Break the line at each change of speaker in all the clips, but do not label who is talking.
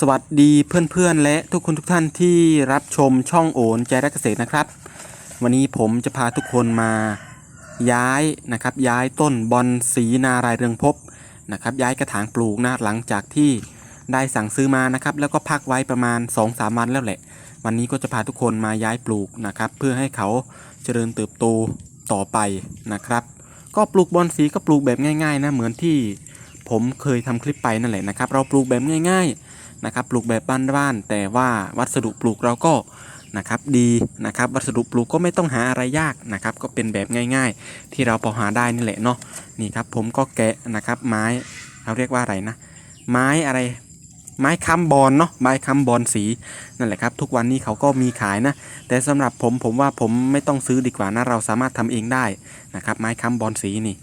สวัสดีเพื่อนๆ และทุกคนทุกท่านที่รับชมช่องโอนใจรักเกษตรนะครับ วันนี้ผมจะพาทุกคนมาย้ายนะครับ ย้ายต้นบอนสีนารายเรืองภพนะครับ ย้ายกระถางปลูกนะหลังจากที่ได้สั่งซื้อมานะครับ แล้วก็พักไว้ประมาณ 2-3วันแล้วแหละ วันนี้ก็จะพาทุกคนมาย้ายปลูกนะครับ เพื่อให้เขาเจริญเติบโตต่อไปนะครับ ก็ปลูกบอนสีก็ปลูกแบบง่าย ๆ นะเหมือนที่ผมเคยทำคลิปไปนั่นแหละนะครับ เราปลูกแบบง่าย ๆ นะครับปลูกแบบบ้านๆแต่ว่าวัสดุปลูกเราก็นะครับดีนะครับวัสดุปลูกก็ไม่ต้องหาอะไรยากนะครับก็เป็นแบบง่าย ๆ ที่เราพอหาได้นี่แหละเนาะนี่ครับผมก็แกะนะครับไม้เราเรียกว่าอะไรนะ ไม้อะไรไม้ค้ำบอลเนาะไม้ค้ำบอลสีนั่นแหละครับ ทุกวันนี้เขาก็มีขายนะ แต่สำหรับผมผมว่าผมไม่ต้องซื้อดีกว่านะเราสามารถทำเองได้นะครับ ไม้ค้ำบอลสีนี่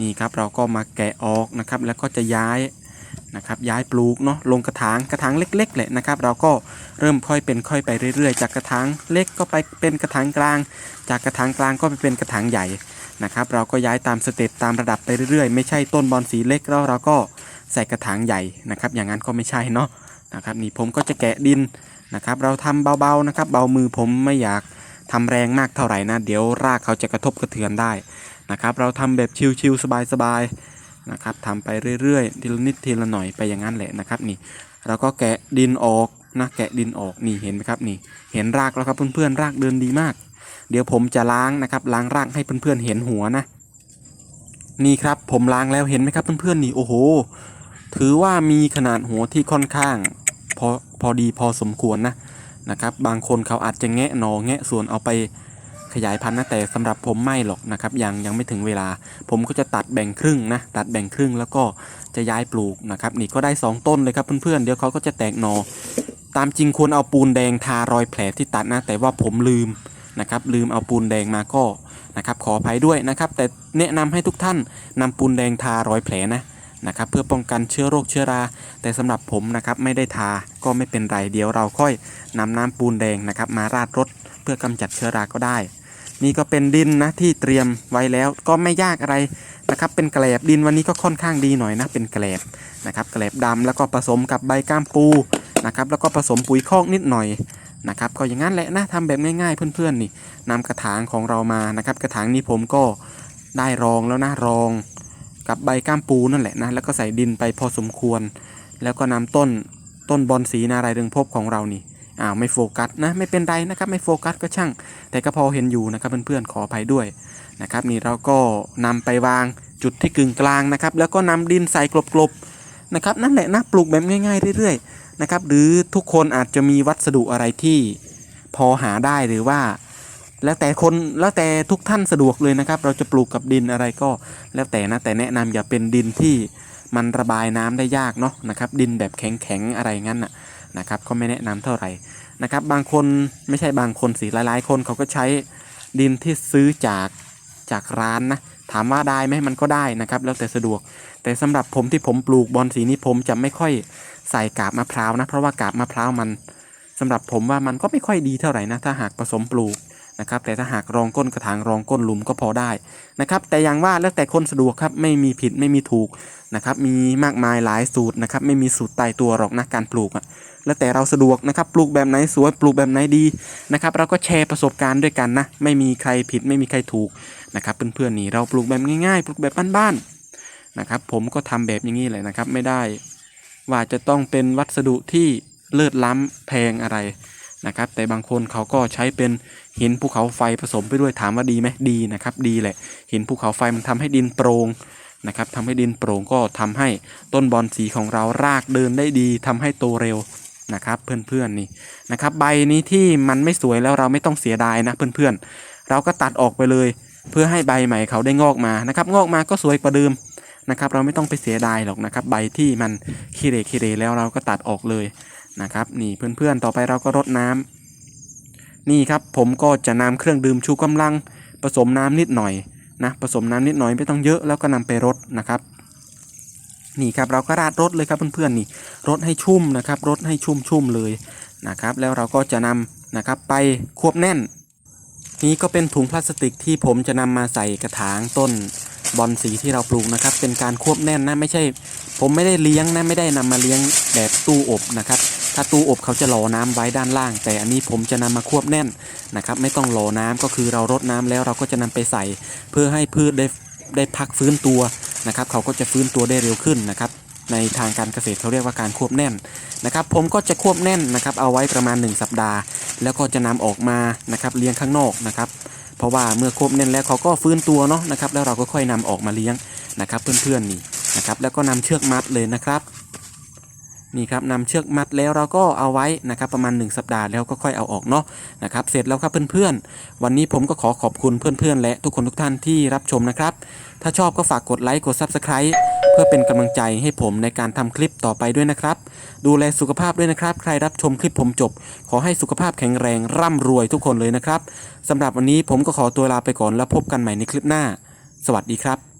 นี่ครับเราก็มาแกะออกนะครับ แล้วก็จะย้าย นะครับย้ายปลูกเนาะลงกระถางกระถางเล็กๆแหละนะครับ เราก็เริ่มค่อยเป็นค่อยไปเรื่อยๆ จากกระถางเล็กก็ไปเป็นกระถางกลาง จากกระถางกลางก็ไปเป็นกระถางใหญ่นะครับเราก็ย้ายตามสเต็ปตามระดับไปเรื่อยๆ ไม่ใช่ต้นบอลสีเล็กแล้วเราก็ใส่กระถางใหญ่นะครับ อย่างนั้นก็ไม่ใช่เนาะนะครับนี่ผมก็จะแกะดินนะครับ เราทำเบาๆนะครับเบามือผมไม่อยากทำแรงมากเท่าไหร่นะ เดี๋ยวรากเขาจะกระทบกระเทือนได้นะครับ เราทำแบบชิลๆสบายๆ นะครับทำไปเรื่อยๆทีละนิดทีละหน่อยไปอย่างนั้นแหละนะครับนี่เราก็แกะดินออกนะแกะดินออกนี่เห็นไหมครับนี่เห็นรากแล้วครับเพื่อนๆรากเดินดีมาก เดี๋ยวผมจะล้างนะครับล้างรากให้เพื่อนๆเห็นหัวนะ นี่ครับผมล้างแล้วเห็นไหมครับเพื่อนๆนี่โอ้โห ถือว่ามีขนาดหัวที่ค่อนข้างพอพอดีพอสมควรนะนะครับบางคนเขาอาจจะแงะหนอแงะส่วนเอาไป ขยายพันธุ์นะแต่สำหรับผมไม่หรอกนะครับยังยังไม่ถึงเวลา ผมก็จะตัดแบ่งครึ่งนะตัดแบ่งครึ่งแล้วก็จะย้ายปลูกนะครับนี่ก็ได้ 2 ต้นเลยครับเพื่อนๆเดี๋ยวเขาก็จะแตกหนอตามจริงควรเอาปูนแดงทารอยแผลที่ตัดนะแต่ว่าผมลืมนะครับลืมเอาปูนแดงมาก็นะครับขออภัยด้วยนะครับ แต่แนะนำให้ทุกท่านนำปูนแดงทารอยแผลนะนะครับเพื่อป้องกันเชื้อโรคเชื้อรา แต่สำหรับผมนะครับไม่ได้ทาก็ไม่เป็นไรเดี๋ยวเราค่อยนำน้ำปูนแดงนะครับมาราดรถเพื่อกำจัดเชื้อราก็ได้ นี่ก็เป็นดินนะที่เตรียมไว้แล้วก็ไม่ยากอะไรนะครับ เป็นแกลบดินวันนี้ก็ค่อนข้างดีหน่อยนะ เป็นแกลบนะครับแกลบดำแล้วก็ผสมกับใบก้ามปูนะครับแล้วก็ผสมปุ๋ยคอกนิดหน่อยนะครับก็อย่างนั้นแหละนะทำแบบง่ายๆเพื่อนๆนี่นำกระถางของเรามานะครับ กระถางนี้ผมก็ได้รองแล้วนะรอง กับใบก้ามปูนั่นแหละนะแล้วก็ใส่ดินไปพอสมควร แล้วก็นำต้นต้นบอนสีนารายเรืองภพของเรานี่ อ้าวไม่โฟกัสนะไม่เป็นไรนะครับไม่โฟกัสก็ช่าง แต่ก็พอเห็นอยู่นะครับเพื่อนๆขออภัยด้วยนะครับนี่เราก็นำไปวางจุดที่กึ่งกลางนะครับแล้วก็นำดินใส่กลบๆนะครับนั่นแหละนะปลูกแบบง่ายๆเรื่อยๆนะครับหรือทุกคนอาจจะมีวัสดุอะไรที่พอหาได้หรือว่า แล้วแต่คนแล้วแต่ทุกท่านสะดวกเลยนะครับ เราจะปลูกกับดินอะไรก็ แล้วแต่นะแต่แนะนำอย่าเป็นดินที่มันระบายน้ำได้ยากเนาะนะครับดินแบบแข็งๆอะไรงั้นน่ะ นะครับก็ไม่แนะนำเท่าไหร่นะครับบางคนไม่ใช่บางคนสิหลายๆ คนเขาก็ใช้ดินที่ซื้อจากจากร้านนะถามว่าได้ไหมมันก็ได้นะครับ แล้วแต่สะดวก แต่สำหรับผมที่ผมปลูกบอลสีนี้ผมจะไม่ค่อยใส่กาบมะพร้าวนะเพราะว่ากาบมะพร้าวมันสำหรับผมว่ามันก็ไม่ค่อยดีเท่าไหร่นะถ้าหากผสมปลูก นะครับแต่ถ้าหากรองก้นกระถางรองก้นหลุมก็พอได้นะครับแต่อย่างว่าแล้วแต่คนสะดวกครับไม่มีผิดไม่มีถูกนะครับมีมากมายหลายสูตรนะครับไม่มีสูตรตายตัวหรอกนะการปลูกอะแล้วแต่เราสะดวกนะครับปลูกแบบไหนสวยปลูกแบบไหนดีนะครับเราก็แชร์ประสบการณ์ด้วยกันนะไม่มีใครผิดไม่มีใครถูกนะครับเพื่อนๆนี่เราปลูกแบบง่ายๆ ปลูกแบบบ้านๆนะครับผมก็ทำแบบอย่างนี้เลยนะครับไม่ได้ ว่าจะต้องเป็นวัสดุที่เลิศล้ำแพงอะไร นะครับ แต่บางคนเขาก็ใช้เป็นหินภูเขาไฟผสมไปด้วยถามว่าดีไหมดีนะครับ ดีแหละหินภูเขาไฟมันทำให้ดินโปร่งนะครับทำให้ดินโปร่งก็ทำให้ต้นบอนสีของเรารากเดินได้ดีทำให้โตเร็วนะครับเพื่อนๆนี่นะครับใบนี้ที่มันไม่สวยแล้วเราไม่ต้องเสียดายนะเพื่อนๆ เราก็ตัดออกไปเลย เพื่อให้ใบใหม่เขาได้งอกมานะครับงอกมาก็สวยกว่าเดิมนะครับ เราไม่ต้องไปเสียดายหรอกนะครับ ใบที่มันขี้เรขี้เรแล้วเราก็ตัดออกเลย นะครับนี่เพื่อนๆต่อไปเราก็รดน้ำนี่ครับผมก็จะนำเครื่องดื่มชูกำลัง ผสมน้ำนิดหน่อยนะผสมน้ำนิดหน่อยไม่ต้องเยอะแล้วก็นำไปรดนะครับ นี่ครับเราก็ราดรดเลยครับเพื่อนๆนี่รดให้ชุ่มนะครับรดให้ชุ่มชุ่มๆเลยนะครับ แล้วเราก็จะนำนะครับไปควบแน่น นี้ก็เป็นถุงพลาสติกที่ผมจะนำมาใส่กระถางต้นบอนสีที่เราปลูกนะครับ เป็นการควบแน่นนะไม่ใช่ ผมไม่ได้เลี้ยงนะไม่ได้นำมาเลี้ยงแบบตู้อบนะครับ ถ้าตู้อบเขาจะหลอน้ำไว้ด้านล่าง แต่อันนี้ผมจะนำมาควบแน่นนะครับไม่ต้องหลอน้ำก็คือเรารดน้ำแล้วเราก็จะนำไปใส่ เพื่อให้พืชได้ได้พักฟื้นตัวนะครับเขาก็จะฟื้นตัวได้เร็วขึ้นนะครับในทางการเกษตรเขาเรียกว่าการควบแน่นนะครับผมก็จะควบแน่นนะครับเอาไว้ประมาณ 1 สัปดาห์ แล้วก็จะนำออกมานะครับเลี้ยงข้างนอกนะครับเพราะว่าเมื่อควบแน่นแล้วเขาก็ฟื้นตัวเนาะนะครับแล้วเราก็ค่อยนำออกมาเลี้ยงนะครับเพื่อนๆนี่นะครับแล้วก็นำเชือกมัดเลยนะครับ นี่ครับนำเชือกมัดแล้วเราก็เอาไว้นะครับประมาณ 1 สัปดาห์แล้วก็ค่อยเอาออกเนาะนะครับเสร็จแล้วครับเพื่อนๆ วันนี้ผมก็ขอขอบคุณเพื่อนๆ และทุกคนทุกท่านที่รับชมนะครับ ถ้าชอบก็ฝากกดไลค์กด Subscribe เพื่อเป็นกำลังใจให้ผมในการทำคลิปต่อไปด้วยนะครับ ดูแลสุขภาพด้วยนะครับ ใครรับชมคลิปผมจบ ขอให้สุขภาพแข็งแรงร่ำรวยทุกคนเลยนะครับสำหรับวันนี้ผมก็ขอตัวลาไปก่อนแล้วพบกันใหม่ในคลิปหน้า สวัสดีครับ